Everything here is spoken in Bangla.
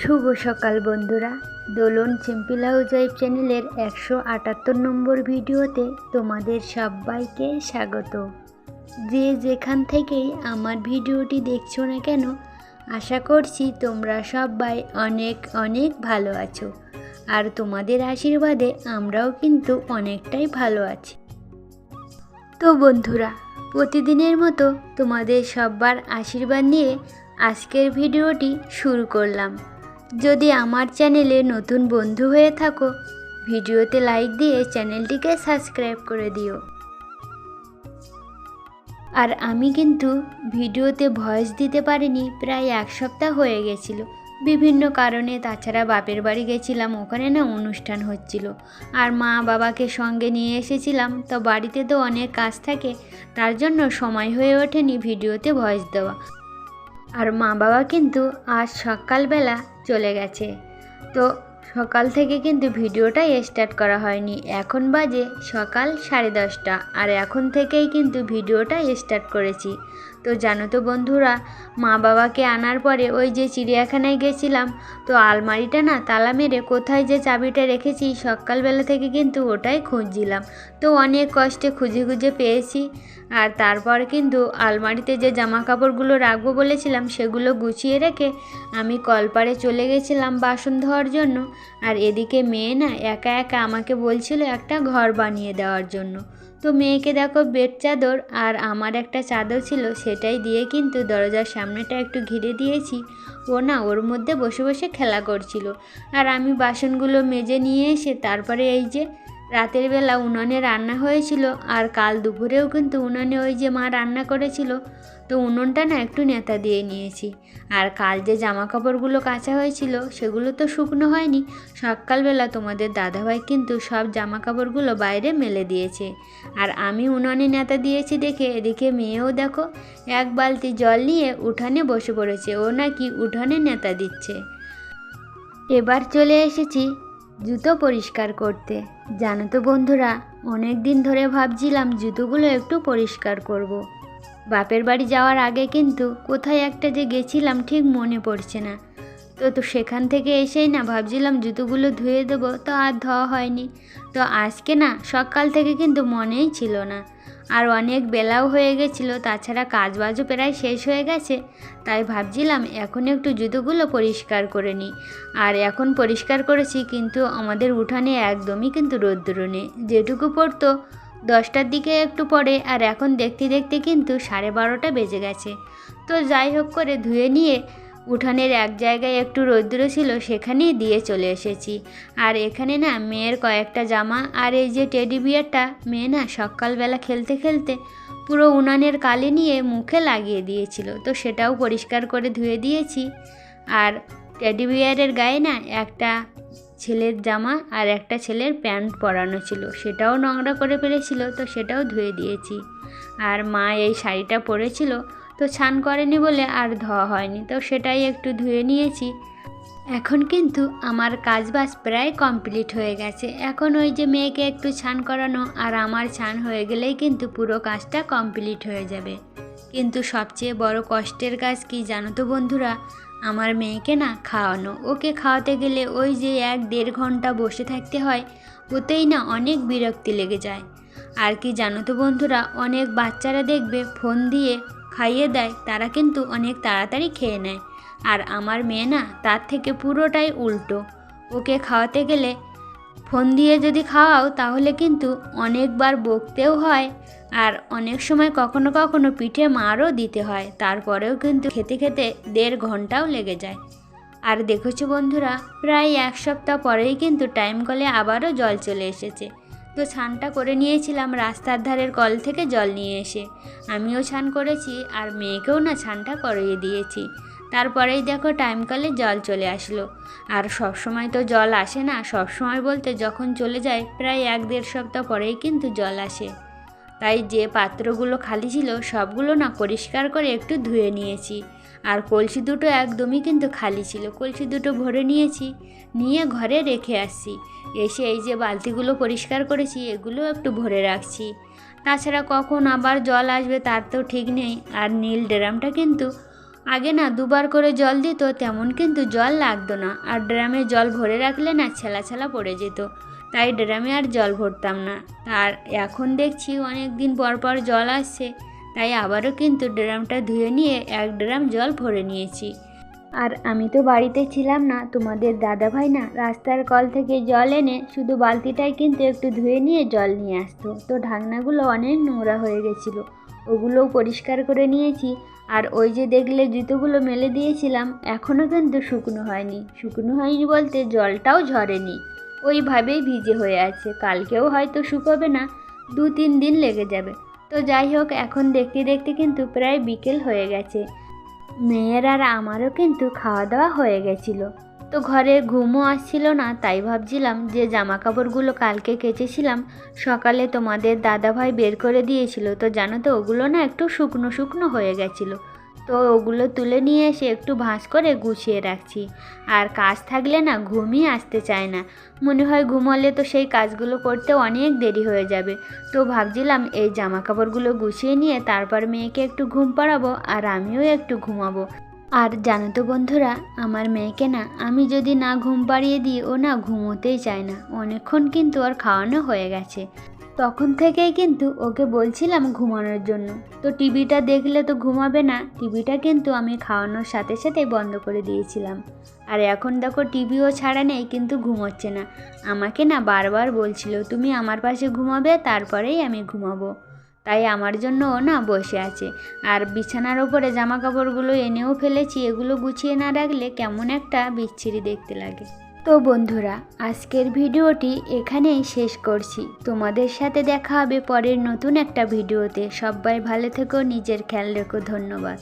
শুভ সকাল বন্ধুরা। দোলন হাউস ওয়াইফ চ্যানেলের একশো আটাত্তর নম্বর ভিডিওতে তোমাদের সবাইকে স্বাগত। যে যেখান থেকেই আমার ভিডিওটি দেখছ না কেন, আশা করছি তোমরা সবাই অনেক অনেক ভালো আছো। আর তোমাদের আশীর্বাদে আমরাও কিন্তু অনেকটাই ভালো আছি। তো বন্ধুরা, প্রতিদিনের মতো তোমাদের সব্বার আশীর্বাদ নিয়ে আজকের ভিডিওটি শুরু করলাম। যদি আমার চ্যানেলে নতুন বন্ধু হয়ে থাকো, ভিডিওতে লাইক দিয়ে চ্যানেলটিকে সাবস্ক্রাইব করে দিও। আর আমি কিন্তু ভিডিওতে ভয়েস দিতে পারিনি, প্রায় এক সপ্তাহ হয়ে গেছিল। বিভিন্ন কারণে তাছাড়া বাপের বাড়ি গেছিলাম, ওখানে না অনুষ্ঠান হচ্ছিল। আর মা বাবাকে সঙ্গে নিয়ে এসেছিলাম, তো বাড়িতে তো অনেক কাজ থাকে, তার জন্য সময় হয়ে ওঠেনি ভিডিওতে ভয়েস দেওয়া। আর মা বাবা কিন্তু আজ সকালবেলা চলে গেছে। তো সকাল থেকে কিন্তু ভিডিওটা স্টার্ট করা হয়নি। এখন বাজে সকাল সাড়ে দশটা। আর এখন থেকেই কিন্তু ভিডিওটা স্টার্ট করেছি। তো জানো তো বন্ধুরা, মা বাবাকে আনার পরে ওই যে চিড়িয়াখানায় গেছিলাম, তো আলমারিটা না তালা মেরে কোথায় যে চাবিটা রেখেছি সকালবেলা থেকে কিন্তু ওটাই খুঁজছিলাম। তো অনেক কষ্টে খুঁজে খুঁজে পেয়েছি, আর তারপর কিন্তু আলমারিতে যে জামা কাপড়গুলো রাখব বলেছিলাম সেগুলো গুছিয়ে রেখে আমি কলপারে চলে গেছিলাম বাসন ধোয়ার জন্য, আর এদিকে মেয়ে না একা একা আমাকে বলছিল একটা ঘর বানিয়ে দেওয়ার জন্য। তো মেয়েকে দেখো বেড চাদর আর আমার একটা চাদর ছিল, সেটাই দিয়ে কিন্তু দরজার সামনেটা একটু ঘিরে দিয়েছি। ও না, ওর মধ্যে বসে বসে খেলা করছিল। আর আমি বাসনগুলো মেজে নিয়ে এসে তারপরে এই যে রাতের বেলা উনানে রান্না হয়েছিল, আর কাল দুপুরেও কিন্তু উনানে ওই যে মা রান্না করেছিল। তো উনুনটা না একটু নেতা দিয়ে নিয়েছি। আর কাল যে জামা কাপড়গুলো কাঁচা হয়েছিল, সেগুলো তো শুকনো হয়নি। সকালবেলা তোমাদের দাদাভাই কিন্তু সব জামা কাপড়গুলো বাইরে মেলে দিয়েছে। আর আমি উনুনে নেতা দিয়েছি দেখে এদিকে মেয়েও দেখো, এক বালতি জল নিয়ে উঠানে বসে পড়েছে। ও নাকি উঠানে নেতা দিচ্ছে। এবার চলে এসেছি জুতো পরিষ্কার করতে। জানো তো বন্ধুরা অনেক দিন ধরে ভাবছিলাম জুতোগুলো একটু পরিষ্কার করব। বাপের বাড়ি যাওয়ার আগে কিন্তু কোথায় একটা যে গেছিলাম ঠিক মনে পড়ছে না। তো তো সেখান থেকে এসেই না ভাবছিলাম জুতোগুলো ধুয়ে দেবো, তো আর ধোয়া হয়নি। তো আজকে না সকাল থেকে কিন্তু মনেই ছিল না। আর অনেক বেলাও হয়ে গেছিল, তাছাড়া কাজ বাজও প্রায় শেষ হয়ে গেছে। তাই ভাবছিলাম এখন একটু জুতোগুলো পরিষ্কার করে নিই। আর এখন পরিষ্কার করেছি কিন্তু আমাদের উঠানে একদমই কিন্তু রোদ্দুর নেই। যেটুকু পড়তো দশটার দিকে একটু পরে, আর এখন দেখতে দেখতে কিন্তু সাড়ে বারোটা বেজে গেছে। তো যাই হোক করে ধুয়ে নিয়ে উঠানের এক জায়গায় একটু রৌদ্র ছিল, সেখানেই দিয়ে চলে এসেছি। আর এখানে না মেয়ের কয়েকটা জামা, আর এই যে টেডি বিয়ারটা, মেয়ে না সকালবেলা খেলতে খেলতে পুরো উনানের কালি নিয়ে মুখে লাগিয়ে দিয়েছিল। তো সেটাও পরিষ্কার করে ধুয়ে দিয়েছি। আর টেডি বিয়ারের গায়ে না একটা ছেলের জামা আর একটা ছেলের প্যান্ট পরানো ছিল। সেটাও নোংরা করে ফেলেছিল, তো সেটাও ধুয়ে দিয়েছি। আর মা এই শাড়িটা পরেছিল, তো ছান করেনি বলে আর ধোয়া হয়নি। তো সেটাই একটু ধুয়ে নিয়েছি। এখন কিন্তু আমার কাজবাজ প্রায় কমপ্লিট হয়ে গেছে। এখন ওই যে মেয়েকে একটু ছান করানো আর আমার ছান হয়ে গেলেই কিন্তু পুরো কাজটা কমপ্লিট হয়ে যাবে। কিন্তু সবচেয়ে বড় কষ্টের কাজ কি জানো তো বন্ধুরা? আমার মেয়েকে না খাওয়ানো। ওকে খাওয়াতে গেলে ওই যে এক দেড় ঘণ্টা বসে থাকতে হয়, ওতেই না অনেক বিরক্তি লেগে যায়। আর কি জানো তো বন্ধুরা, অনেক বাচ্চারা দেখবে ফোন দিয়ে খাইয়ে দেয়, তারা কিন্তু অনেক তাড়াতাড়ি খেয়ে নেয়। আর আমার মেয়ে না তার থেকে পুরোটাই উল্টো। ওকে খাওয়াতে গেলে ফোন দিয়ে যদি খাওয়াও, তাহলে কিন্তু অনেকবার বকতেও হয়। আর অনেক সময় কখনো কখনো পিঠে মারও দিতে হয়। তারপরেও কিন্তু খেতে খেতে দেড় ঘন্টাও লেগে যায়। আর দেখেছ বন্ধুরা, প্রায় এক সপ্তাহ পরেই কিন্তু টাইম কলে আবারও জল চলে এসেছে। তো ছানটা করে নিয়েছিলাম রাস্তার ধারের কল থেকে জল নিয়ে এসে। আমিও ছান করেছি আর মেয়েকেও না ছানটা করিয়ে দিয়েছি। তারপরেই দেখো টাইম কলে জল চলে আসলো। আর সব সময় তো জল আসে না সব সময় বলতে যখন চলে যায় প্রায় এক দেড় সপ্তাহ পরেই কিন্তু জল আসে। তাই যে পাত্রগুলো খালি ছিল সবগুলো না পরিষ্কার করে একটু ধুয়ে নিয়েছি। আর কলসি দুটো একদমই কিন্তু খালি ছিল, কলসি দুটো ভরে নিয়েছি, নিয়ে ঘরে রেখে আসছি। এসে এই যে বালতিগুলো পরিষ্কার করেছি, এগুলো একটু ভরে রাখছি। তাছাড়া কখন আবার জল আসবে তার তো ঠিক নেই, আর নীল ড্রামটা কিন্তু আগে না দুবার করে জল দিত, তেমন কিন্তু জল লাগতো না। আর ড্রামে জল ভরে রাখলে না ছেলা ছেলা পড়ে যেত। তাই ড্রামে আর জল ভরতাম না। আর এখন দেখছি অনেক দিন পর পর জল আসছে। তাই আবারও কিন্তু ড্রামটা ধুয়ে নিয়ে এক ড্রাম জল ভরে নিয়েছি। আর আমি তো বাড়িতে ছিলাম না, তোমাদের দাদা ভাই না রাস্তার কল থেকে জল এনে শুধু বালতিটাই কিন্তু একটু ধুয়ে নিয়ে জল নিয়ে আসতো। তো ঢাকনাগুলো অনেক নোংরা হয়ে গেছিল। ওগুলোও পরিষ্কার করে নিয়েছি। আর ওই যে দেখলে জুতোগুলো মেলে দিয়েছিলাম এখনও কিন্তু শুকনো হয়নি। শুকনো হয়নি বলতে জলটাও ঝরেনি। ওইভাবেই ভিজে হয়ে আছে। কালকেও হয়তো শুকোবে না, দু তিন দিন লেগে যাবে। তো যাই হোক, এখন দেখতে দেখতে কিন্তু প্রায় বিকেল হয়ে গেছে। মেয়ের আর আমারও কিন্তু খাওয়া দাওয়া হয়ে গেছিল। তো ঘরে ঘুমও আসছিল না, তাই ভাবছিলাম যে জামা কাপড়গুলো কালকে কেচেছিলাম, সকালে তোমাদের দাদাভাই বের করে দিয়েছিল। তো জানো তো, ওগুলো না একটু শুকনো শুকনো হয়ে গেছিল। তো ওগুলো তুলে নিয়ে এসে একটু ভাঁজ করে গুছিয়ে রাখছি। আর কাজ থাকলে না ঘুমই আসতে চায় না। মনে হয় ঘুমোলে তো সেই কাজগুলো করতে অনেক দেরি হয়ে যাবে। তো ভাবছিলাম এই জামা কাপড়গুলো গুছিয়ে নিয়ে তারপর মেয়েকে একটু ঘুম পাড়াবো আর আমিও একটু ঘুমাবো। আর জানো তো বন্ধুরা, আমার মেয়েকে না আমি যদি না ঘুম পাড়িয়ে দিই, ও না ঘুমোতেই চায় না। অনেকক্ষণ কিন্তু ওর খাওয়ানো হয়ে গেছে। তখন থেকেই কিন্তু ওকে বলছিলাম ঘুমানোর জন্য। তো টিভিটা দেখলে তো ঘুমাবে না, টিভিটা কিন্তু আমি খাওয়ানোর সাথে সাথে বন্ধ করে দিয়েছিলাম। আর এখন দেখো টিভিও ছাড়া নেই, কিন্তু ঘুমোচ্ছে না। আমাকে না বারবার বলছিল, তুমি আমার পাশে ঘুমাবে, তারপরেই আমি ঘুমাবো। তাই আমার জন্য ও না বসে আছে। আর বিছানার ওপরে জামা কাপড়গুলো এনেও ফেলেছি, এগুলো গুছিয়ে না রাখলে কেমন একটা বিচ্ছিরি দেখতে লাগে। তো বন্ধুরা, আজকের ভিডিওটি এখানেই শেষ করছি। তোমাদের সাথে দেখা হবে পরের নতুন একটা ভিডিওতে। সবাই ভালো থেকো, নিজের খেয়াল রেখো, ধন্যবাদ।